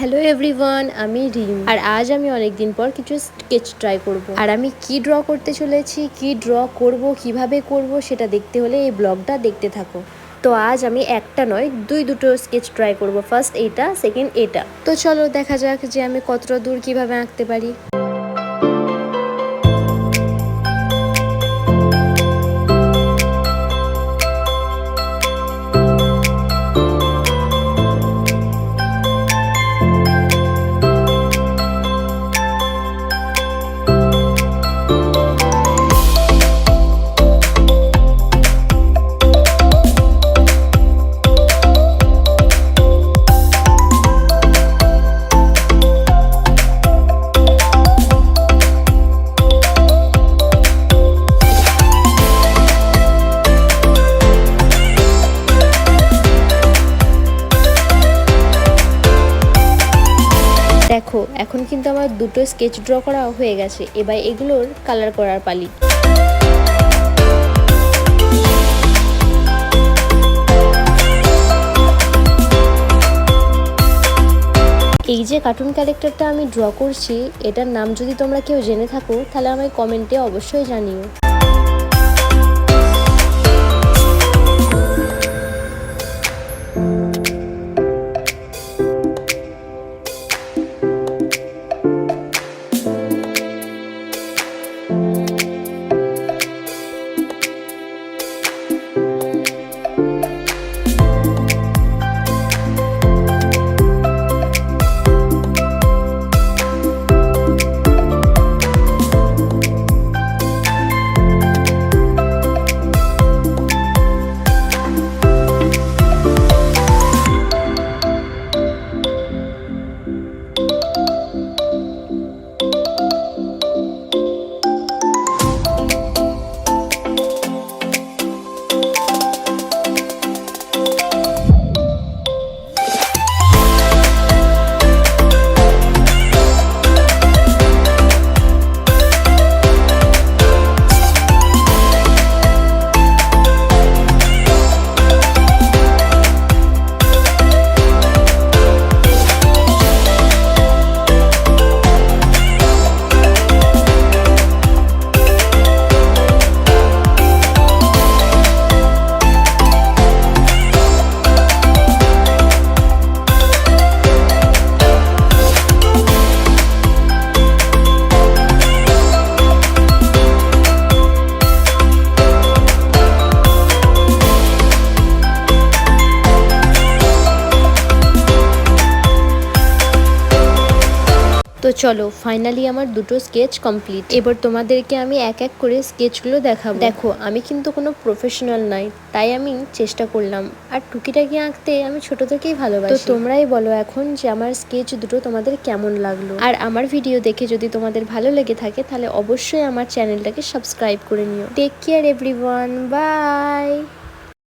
Hello everyone আমি রিম। আর আজ আমি অনেকদিন পর কিছু স্কেচ ট্রাই করব। আর আমি কি ড্র করতে চলেছি, কি ড্র করব, কীভাবে করব, সেটা দেখতে হলে এই ব্লগটা দেখতে থাকো। তো আজ আমি একটা নয়, দুই দুটো স্কেচ ট্রাই করব। ফার্স্ট এটা সেকেন্ড এটা। তো চলো দেখা যাক যে আমি কতটা দূর কীভাবে আঁকতে পারি। দেখো, এখন কিন্তু আমার দুটো স্কেচ ড্র করা হয়ে গেছে। এবার এগুলোর কালার করার পালি। এই যে কার্টুন ক্যারেক্টারটা আমি ড্র করছি, এটার নাম যদি তোমরা কেউ জেনে থাকো, তাহলে আমায় কমেন্টে অবশ্যই জানিও। তো চলো ফাইনালি আমার দুটো স্কেচ কমপ্লিট এবার তোমাদেরকে আমি এক এক করে স্কেচগুলো দেখাবো। দেখো, আমি কিন্তু কোনো প্রফেশনাল নাই তাই আমি চেষ্টা করলাম। আর টুকিটাকি আঁকতে আমি ছোট থেকেই ভালোবাসি। তো তোমরাই বলো এখন যে আমার স্কেচ দুটো তোমাদের কেমন লাগল। আর আমার ভিডিও দেখে যদি তোমাদের ভালো লেগে থাকে, তাহলে অবশ্যই আমার চ্যানেলটাকে সাবস্ক্রাইব করে নিও। Take care everyone bye